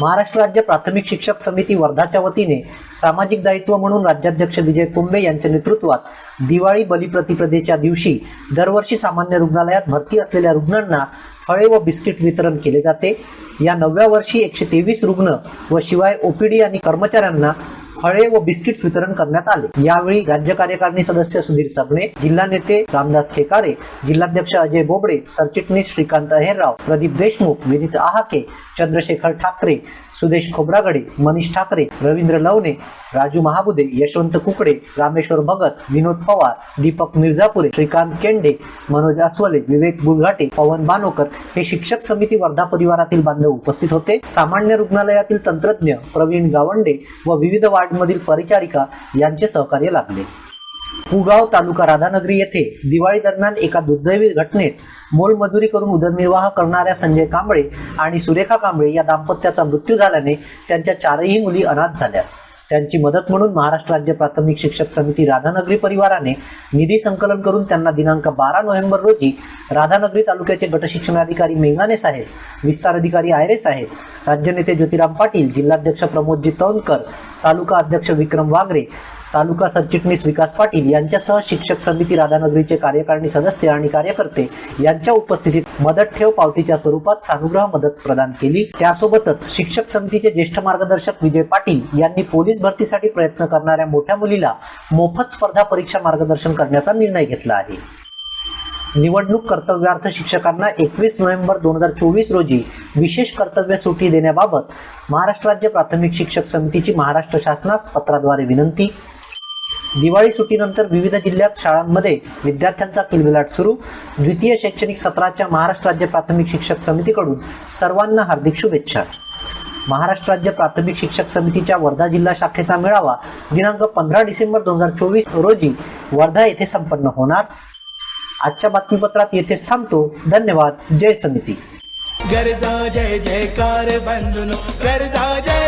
महाराष्ट्र राज्य प्राथमिक शिक्षक समिती वर्धाच्या वतीने सामाजिक दायित्व म्हणून राज्याध्यक्ष विजय कुंबे यांच्या नेतृत्वात दिवाळी बलिप्रतिपदेच्या दिवशी दरवर्षी सामान्य रुग्णालयात भरती असलेल्या रुग्णांना फळे व बिस्किट वितरण केले जाते. या नवव्या वर्षी एकशे तेवीस रुग्ण व शिवाय ओपीडी आणि कर्मचाऱ्यांना फळे व बिस्किट्स वितरण करण्यात आले. यावेळी राज्य कार्यकारिणी सदस्य सुधीर सबने जिल्हा नेते रामदास ठेकारे जिल्हाध्यक्ष अजय बोबडे सरचिटणीस श्रीकांत अहेरराव प्रदीप देशमुख विनीत आहाके चंद्रशेखर ठाकरे सुदेश खोब्रागडे मनीष ठाकरे रवींद्र लवणे राजू महाबुदे यशवंत कुकडे रामेश्वर भगत विनोद पवार दीपक मिर्झापुरे श्रीकांत केंडे मनोज अस्वले विवेक बुलघाटे पवन बानोकर हे शिक्षक समिती वर्धा परिवारातील बांधव उपस्थित होते. सामान्य रुग्णालयातील तंत्रज्ञ प्रवीण गावंडे व विविध वार्डमधील परिचारिका यांचे सहकार्य लाभले पुगाव तालुका राधानगरी येथे दिवाळी दरम्यान एका दुर्दैवी घटनेत मोलमजुरी करून उदरनिर्वाह करणाऱ्या संजय कांबळे आणि सुरेखा कांबळे या दाम्पत्याचा मृत्यू झाल्याने त्यांच्या चारही मुली अनाथ झाल्या. त्यांची मदत म्हणून महाराष्ट्र राज्य प्राथमिक शिक्षक समिती राधानगरी परिवाराने निधी संकलन करून त्यांना दिनांक बारा नोव्हेंबर रोजी राधानगरी तालुक्याचे गटशिक्षणाधिकारी मेघाने साहेब विस्तार अधिकारी आयरे साहेब राज्यनेते ज्योतिराम पाटील जिल्हाध्यक्ष प्रमोदजी तौनकर तालुका अध्यक्ष विक्रम वागरे तालुका सरचिटणीस विकास पाटील यांच्यासह शिक्षक समिती राधानगरीचे कार्यकारिणी सदस्य आणि कार्यकर्ते यांच्या उपस्थितीत मदत ठेव पावतीच्या स्वरूपात सानुग्रह मदत प्रदान केली. त्यासोबतच शिक्षक समितीचे ज्येष्ठ मार्गदर्शक विजय पाटील यांनी पोलीस भरतीसाठी प्रयत्न करणाऱ्या मोठ्या मुलीला मोफत स्पर्धा परीक्षा मार्गदर्शन करण्याचा निर्णय घेतला आहे. निवडणूक कर्तव्यार्थ शिक्षकांना एकवीस नोव्हेंबर दोन हजार चोवीस रोजी विशेष कर्तव्य सुट्टी देण्याबाबत महाराष्ट्र राज्य प्राथमिक शिक्षक समितीची महाराष्ट्र शासनास पत्राद्वारे विनंती दिवाळी सुट्टीनंतर विविध जिल्ह्यात शाळांमध्ये विद्यार्थ्यांचा किलबिलाट सुरू. द्वितीय शैक्षणिक सत्राच्या महाराष्ट्र राज्य प्राथमिक शिक्षक समितीकडून सर्वांना हार्दिक शुभेच्छा. महाराष्ट्र राज्य प्राथमिक शिक्षक समितीच्या वर्धा जिल्हा शाखेचा मेळावा दिनांक पंधरा डिसेंबर दोन हजार चोवीस रोजी वर्धा येथे संपन्न होणार. आजच्या बातमीपत्रात येथेच थांबतो. धन्यवाद. जय समिती. गरजा जय जयकार बंधुनो गरजा जय